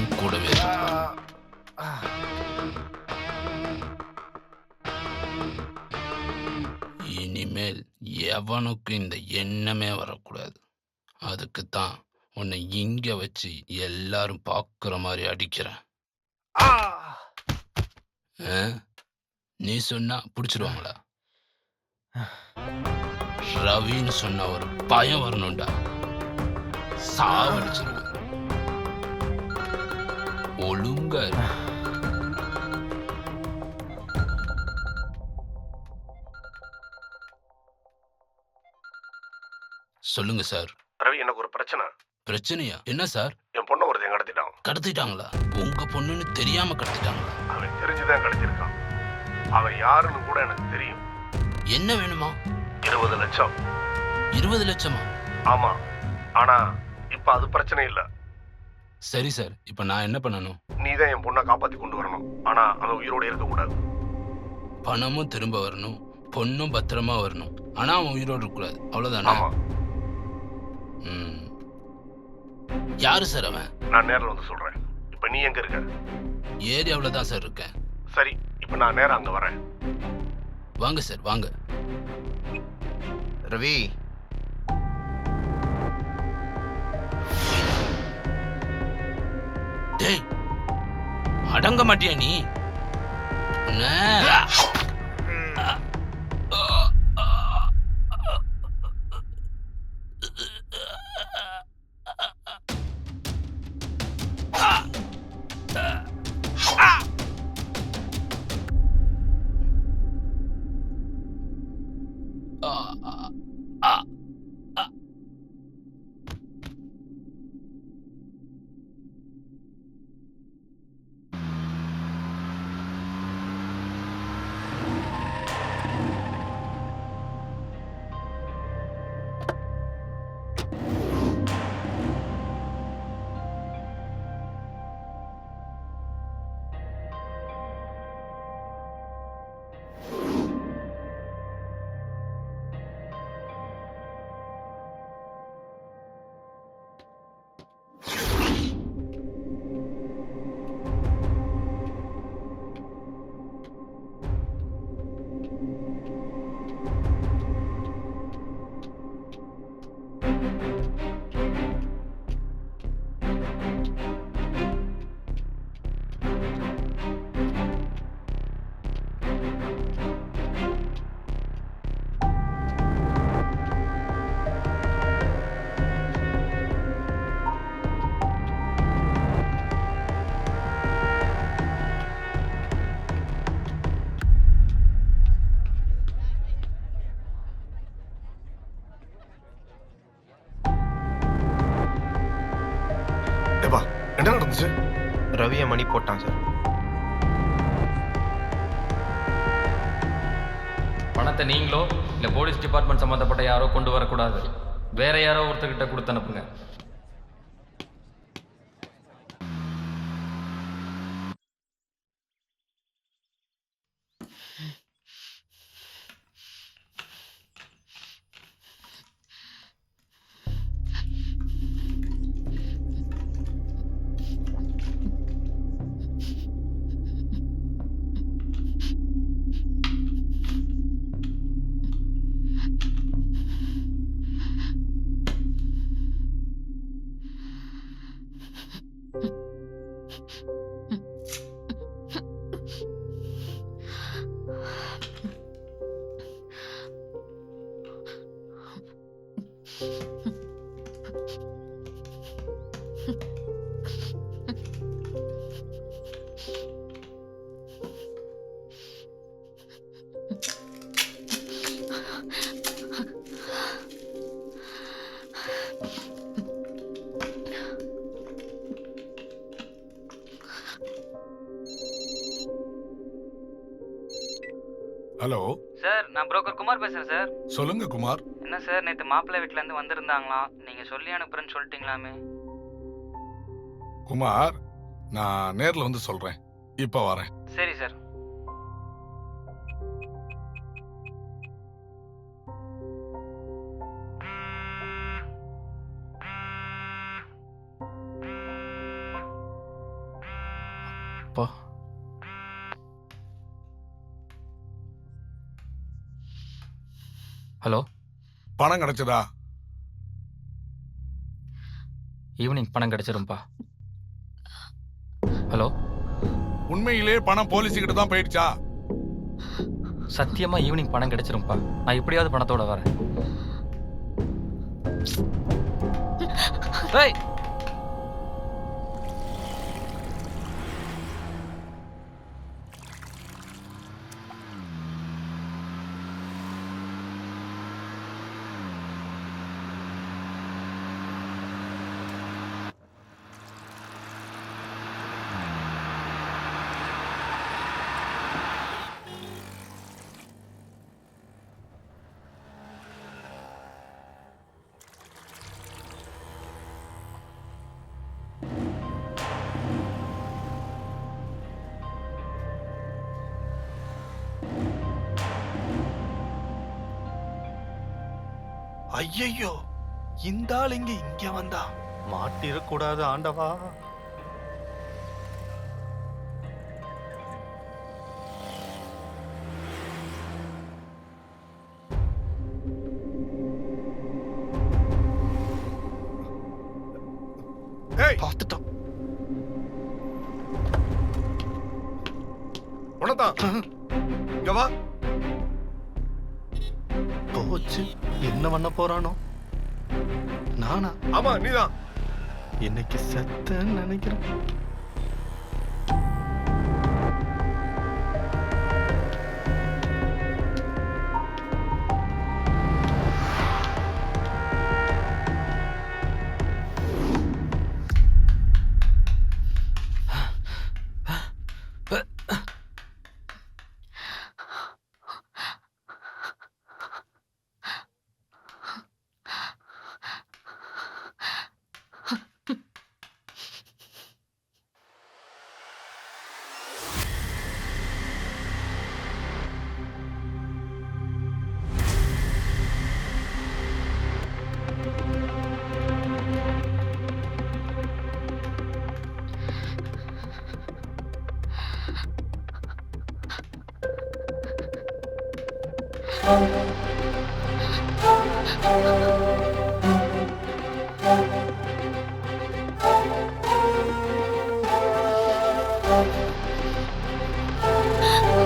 என் கூடவே. இனிமேல் எவனுக்கும் இந்த எண்ணமே வரக்கூடாது. அதுக்கு தான் உன்னை இங்க வச்சு எல்லாரும் பார்க்குற மாதிரி அடிக்கிறேன்? நீ சொன்னா பிடிச்சிருவாங்களா? ரவின்னு சொன்ன ஒரு பயம் வரணும்டா. சாவடிச்சிருவேன் ஒழுங்கா. சொல்லுங்க சார். ரவி எனக்கு ஒரு பிரச்சனை. பிரச்சனையா? என்ன சார்? என் பொண்ணை ஒருத்தன் கடத்திட்டான் கடத்திட்டாங்களா? உங்க பொண்ணுன்னு தெரியாம கடத்திட்டாங்களா? அவன் தெரிஞ்சுதான் கடத்திருக்கான் அவன் யாருன்னு கூட எனக்கு தெரியும். என்ன வேணுமா? இருபது லட்சம். இருபது லட்சமா? ஆமா. ஆனா இப்ப அது பிரச்சனை இல்ல. சரி சார் இப்போ நான் என்ன பண்ணணும்? நீ தான் என் பொண்ணை காப்பாத்தி கொண்டு வரணும். ஆனா அவன் உயிரோட இருக்க கூடாது பணமும் திரும்ப வரணும். பொண்ணும் பத்திரமா வரணும். ஆனா அவன் உயிரோடு இருக்கக்கூடாது. அவ்வளவுதானா? ஆமா. ம். யாரு சார் அவன்? நான் நேர்ல வந்து சொல்றேன். இப்ப நீ எங்க இருக்க? ஏரியாவில் தான் சார் இருக்கேன். சரி இப்ப நான் நேரா அங்க வரேன். வாங்க சார் வாங்க. ரவி அடங்க மாட்டியா நீ? சம்மந்தப்பட்ட யாரோ கொண்டு வரக்கூடாது. வேற யாரோ ஒருத்தர்கிட்ட கொடுத்து அனுப்புங்க. ஹலோ. சார் நான் புரோக்கர் குமார் பேசுறேன் சார். சொல்லுங்க குமார். என்ன சார் நேற்று மாப்பிள்ளை வீட்ல இருந்து வந்திருந்தாங்களாம். நீங்க சொல்லி அனுப்புறேன்னு சொல்லிட்டீங்களாமே. குமார் நான் நேர்ல வந்து சொல்றேன். இப்ப வரேன். சரி சார். அப்பா ஹலோ? பணம் கிடைச்சதா? ஈவினிங் பணம் கிடைச்சிரும்பா. ஹலோ? உண்மையிலே பணம் போலீஸ் கிட்ட தான் போயிடுச்சா? சத்தியமா ஈவினிங் பணம் கிடைச்சிரும்பா. நான் எப்படியாவது பணத்தோட வரேன். ஏய்! ஐயையோ இந்த ஆள் இங்க இங்க வந்தா. மாட்டிடக்கூடாது ஆண்டவா. ஏய்! பார்த்துட்டான் உனதான் இங்க வா. போச்சு. என்ன பண்ண போறானோ? நானா? ஆமா நீதான். இன்னைக்கு செத்தேன்னு நினைக்கிறேன்.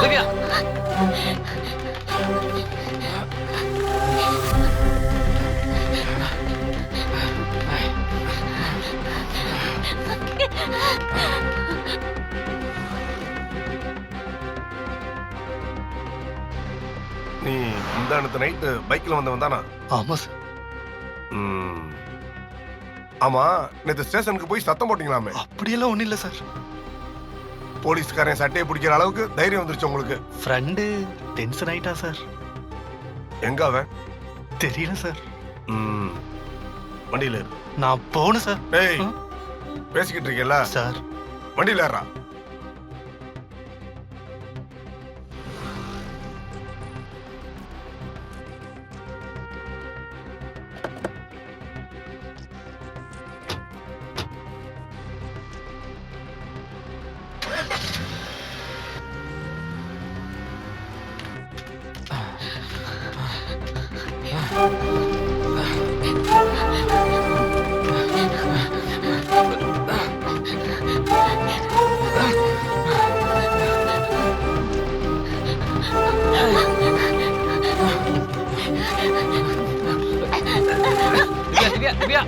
திவ்யா இந்த நைட்டு பைக்ல வந்தவன் தானா? ஆமா சார் ம். ஆமா நேத்து ஸ்டேஷனுக்கு போய் சத்தம் போட்டீங்களாமே? அப்படியெல்லாம் ஒண்ணும் இல்ல சார் போலீஸ்காரன் சட்டையை பிடிக்கிற அளவுக்கு தைரியம் வந்துருச்சு உங்களுக்கு? ஃப்ரெண்டு டென்ஷன் ஆயிட்டா சார் எங்க அவன்? தெரியல சார் ம். வண்டியில இரு நான் போகணும் சார் டேய் ஆ? பேசிக்கிட்டு இருக்கேல்ல? சார் வண்டியில ஏறா திவ்யா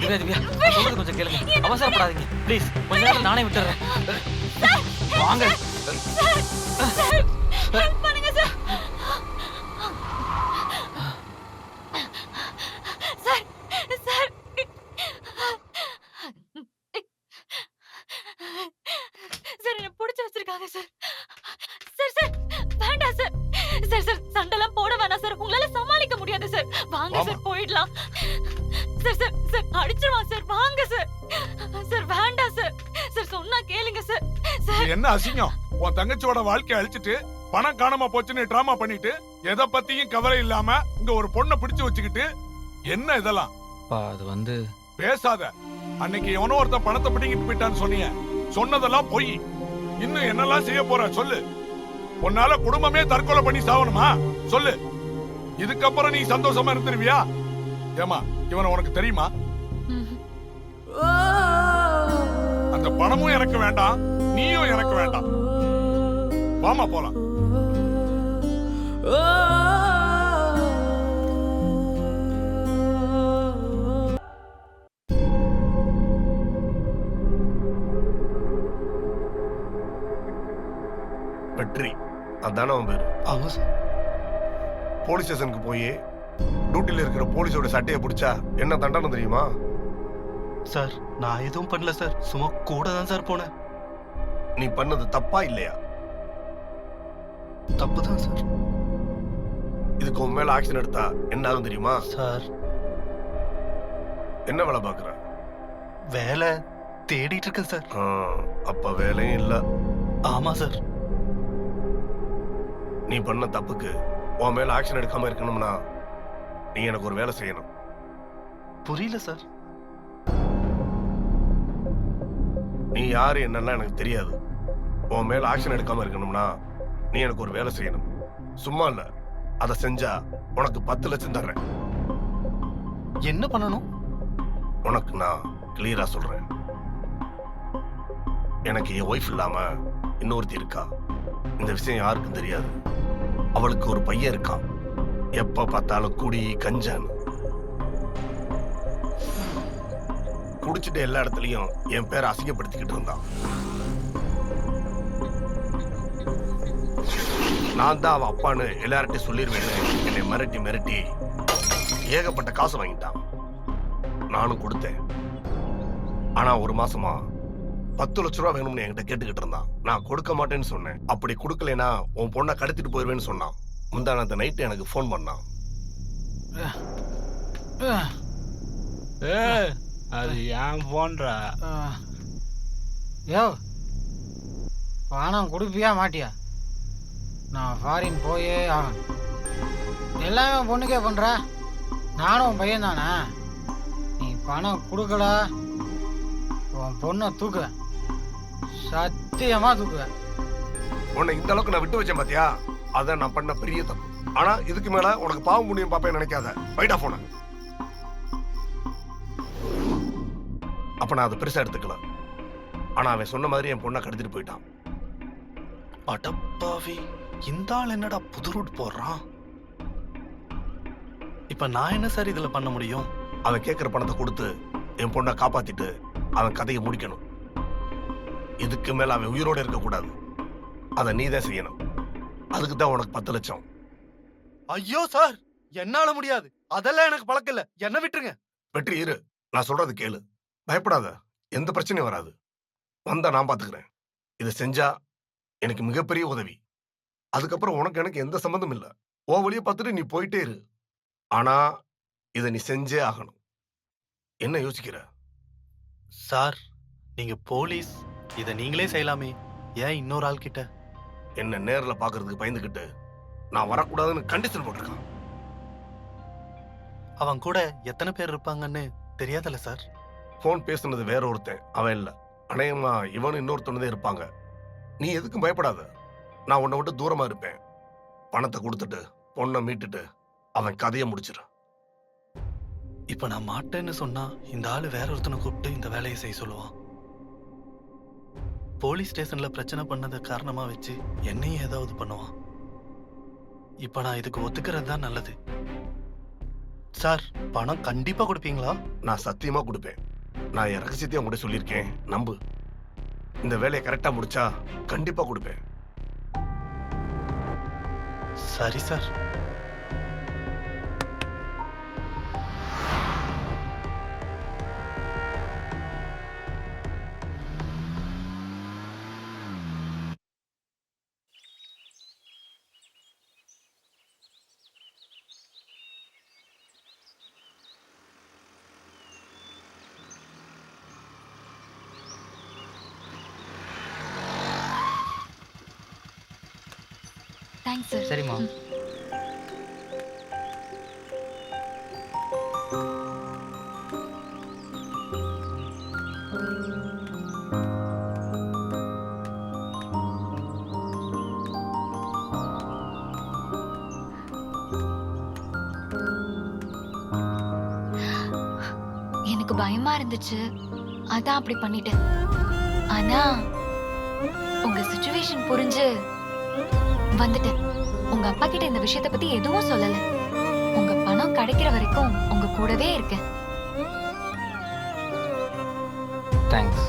திவ்யா திவ்யா திவ்யா சொல்றது கொஞ்சம் கேளுங்க. அவசரப்படாதீங்க. ப்ளீஸ் கொஞ்ச நேரம் நானே விட்டுறேன். வாங்க. சார் என்ன புடிச்சு வச்சிருக்காங்க சார் சார். வாங்க. சார் போயிடலாம். சார் சார் சார் அடிச்சிருவான் சார் வாங்க சார் சார் வேண்டாம் சார் சார் சொன்னா கேளுங்க சார் இது என்ன அசிங்கம்? உன் தங்கச்சியோட வாழ்க்கைய அழிச்சிட்டு பணம் காணாம போச்சுன்னு டிராமா பண்ணிட்டு எதை பத்தியும் கவலை இல்லாம இங்க ஒரு பொண்ணை பிடிச்சு வச்சுக்கிட்டு என்ன இதெல்லாம்? அப்பா அது வந்து பேசாத. அன்னைக்கு எவனோ ஒருத்தன் பணத்தை பிடிங்கிட்டு போயிட்டான்னு சொன்னீங்க சொன்னதெல்லாம் பொய். இன்னும் என்னெல்லாம் செய்ய போற? சொல்லு. உன்னால குடும்பமே தற்கொலை பண்ணி சாவணுமா? சொல்லு. இதுக்கப்புறம் நீ சந்தோஷமா இருந்துருவியா? ஏமா இவனை உனக்கு தெரியுமா? அந்த பணமும் எனக்கு வேண்டாம் நீயும் எனக்கு வேண்டாம். வாமா போலாம். வெற்றி. அதானே அவன் பேரு? ஆமா சார். போலீஸ் ஸ்டேஷனுக்கு போய் டியூட்டில இருக்கிற போலீஸோட சட்டையை பிடிச்சா என்ன தண்டனை தெரியுமா? சார் நான் எதுவும் பண்ணல சார். சும்மா கூட தான் சார் போனேன். நீ பண்ணது தப்பா இல்லையா? தப்பு தான் சார். இதுக்கு உன் மேல ஆக்ஷன் எடுத்தா என்ன ஆகும் தெரியுமா? சார். என்ன வேலை பாக்குற வேலை தேடிட்டு இருக்கேன் சார். அப்ப வேலையும் இல்ல. ஆமா சார். நீ பண்ண தப்புக்கு உன் மேல ஆக்ஷன் எடுக்காம இருக்கணும்னா நீ எனக்கு ஒரு வேலை செய்யணும். புரியல சார். நீ யாரு என்னன்னா எனக்கு தெரியாது. உன் மேல ஆக்ஷன் எடுக்காம இருக்கணும்னா நீ எனக்கு ஒரு வேலை செய்யணும். சும்மா இல்ல. அதை செஞ்சா உனக்கு பத்து லட்சம் தர்றேன். என்ன பண்ணணும்? உனக்கு நான் கிளியரா சொல்றேன். எனக்கு என் ஒய்ஃப் இல்லாம இன்னொருத்தி இருக்கா. இந்த விஷயம் யாருக்கும் தெரியாது. அவளுக்கு ஒரு பையன் இருக்கான். எப்ப பார்த்தாலும் குடி கஞ்சான். குடிச்சிட்டு எல்லா இடத்துலயும் என் பேரை அசிங்கப்படுத்திக்கிட்டு இருந்தான். நான் தான் அவன் அப்பான்னு எல்லார்ட்டையும் சொல்லிடுவேன்னு என்னை மிரட்டி மிரட்டி ஏகப்பட்ட காசு வாங்கிட்டான். நானும் கொடுத்தேன். ஆனா ஒரு மாசமா பத்து லட்ச ரூபா வேணும்னு என்கிட்ட கேட்டுக்கிட்டு இருந்தான். நான் கொடுக்க மாட்டேன்னு சொன்னேன். அப்படி கொடுக்கலைன்னா உன் பொண்ணை கடத்திட்டு போயிருவேன்னு சொன்னான். முந்தான அந்த நைட்டு எனக்கு ஃபோன் பண்ணான். அது ஏன் போன்றா யோ பணம் கொடுப்பியா மாட்டியா? நான் ஃபாரின் போயே ஆகணும். எல்லாமே பொண்ணுக்கே பண்ற? நானும் உன் பையன் தானே நீ பணம் கொடுக்கல உன் பொண்ணை தூக்குவேன் சத்தியமா தூக்குவேன். உன்னை இந்த அளவுக்கு நான் விட்டு வச்சேன் பாத்தியா? அதான் நான் பண்ண பெரிய தப்பு. ஆனா இதுக்கு மேல உனக்கு பாவம் புண்ணியம் பாப்பேன் நினைக்காத. பைடா போன அப்ப நான் அதை பெருசா எடுத்துக்கல. ஆனா அவன் சொன்ன மாதிரி என் பொண்ணை கடத்திட்டு போயிட்டான். அடப்பாவி. இந்த ஆள் என்னடா புது ரூட் போடுறான் இப்ப நான் என்ன சார் இதுல பண்ண முடியும்? அவன் கேட்கிற பணத்தை கொடுத்து என் பொண்ணை காப்பாத்திட்டு அவன் கதையை முடிக்கணும். இதுக்கு மேல அவன் உயிரோட இருக்க கூடாது அதை நீ தான் செய்யணும். அதுக்கு தான் உனக்கு பத்து லட்சம். ஐயோ சார் என்னால முடியாது. அதெல்லாம் எனக்கு பழக்கம் இல்ல. என்ன விட்டுருங்க. வெற்றி இரு. நான் சொல்றது கேளு. பயப்படாத. எந்த பிரச்சனையும் வராது. வந்தா நான் பாத்துக்கிறேன். இதை செஞ்சா எனக்கு மிகப்பெரிய உதவி. அதுக்கப்புறம் உனக்கு எனக்கு எந்த சம்மந்தம் இல்ல. உன் வழியை பார்த்துட்டு நீ போயிட்டே இரு. ஆனா இதை நீ செஞ்சே ஆகணும். என்ன யோசிக்கிற? சார் நீங்க போலீஸ் இத நீங்களே செய்யலாமே. ஏன் இன்னொரு ஆள் கிட்ட என்ன நேர்ல பாக்குறதுக்கு பயந்துகிட்டு நான் வரக்கூடாதுன்னு கண்டிஷன் போட்டிருக்கான். அவன் கூட எத்தனை பேர் இருப்பாங்கன்னு தெரியாதல்ல சார்? ஃபோன் பேசுனது வேற ஒருத்தன். அவன் இல்ல. அநேகமா இவனும் இன்னொருத்தனதே இருப்பாங்க. நீ எதுக்கும் பயப்படாத. நான் உன்னை விட்டு தூரமா இருப்பேன். பணத்தை கொடுத்துட்டு பொண்ணை மீட்டுட்டு அவன் கதையை முடிச்சிரு. இப்ப நான் மாட்டேன்னு சொன்னா இந்த ஆளு வேற ஒருத்தனை கூப்பிட்டு இந்த வேலையை செய்ய சொல்லுவான். போலீஸ் ஸ்டேஷன்ல பிரச்சனை பண்ணதை காரணமா வச்சு என்னையும் ஏதாவது பண்ணுவான். இப்ப நான் இதுக்கு ஒத்துக்கிறது தான் நல்லது. சார் பணம் கண்டிப்பா கொடுப்பீங்களா? நான் சத்தியமா கொடுப்பேன். நான் என் ரகசியத்தையும் கூட சொல்லியிருக்கேன். நம்பு. இந்த வேலையை கரெக்டா முடிச்சா கண்டிப்பா கொடுப்பேன். சரி சார். தேங்க்ஸ் சார் சரிம்மா. எனக்கு பயமா இருந்துச்சு. அதான் அப்படி பண்ணிட்டேன். ஆனா உங்க சுச்சுவேஷன் புரிஞ்சு வந்துட்டேன். உங்க அப்பா கிட்ட இந்த விஷயத்தை பத்தி எதுவும் சொல்லல. உங்க பணம் கிடைக்கிற வரைக்கும் உங்க கூடவே இருக்கேன். தேங்க்ஸ்